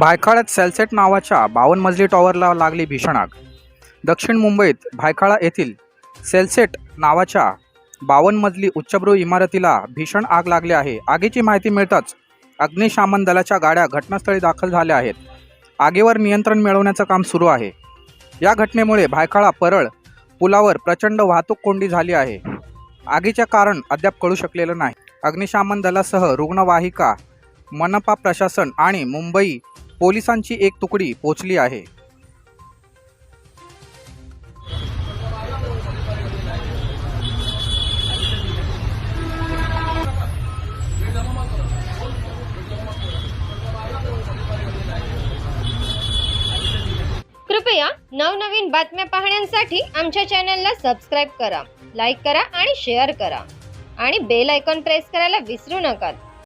भायखाळ्यात सेलसेट नावाच्या बावन्न मजली टॉवरला लागली भीषण आग. दक्षिण मुंबईत भायखाळा येथील सेलसेट नावाच्या बावन्न मजली उच्चभ्रू इमारतीला भीषण आग लागली आहे. आगीची माहिती मिळताच अग्निशामन दलाच्या गाड्या घटनास्थळी दाखल झाल्या आहेत. आगीवर नियंत्रण मिळवण्याचं काम सुरू आहे. या घटनेमुळे भायखाळा परळ पुलावर प्रचंड वाहतूक कोंडी झाली आहे. आगीचे कारण अद्याप कळू शकलेलं नाही. अग्निशामन दलासह रुग्णवाहिका मनपा प्रशासन आणि मुंबई पोलिसांची एक तुकडी पोचली आहे. कृपया नवनवीन बातम्या पाहण्यासाठी आमच्या चॅनलला सबस्क्राईब करा लाईक करा आणि शेअर करा. आणि बेल आयकॉन प्रेस करायला विसरू नका.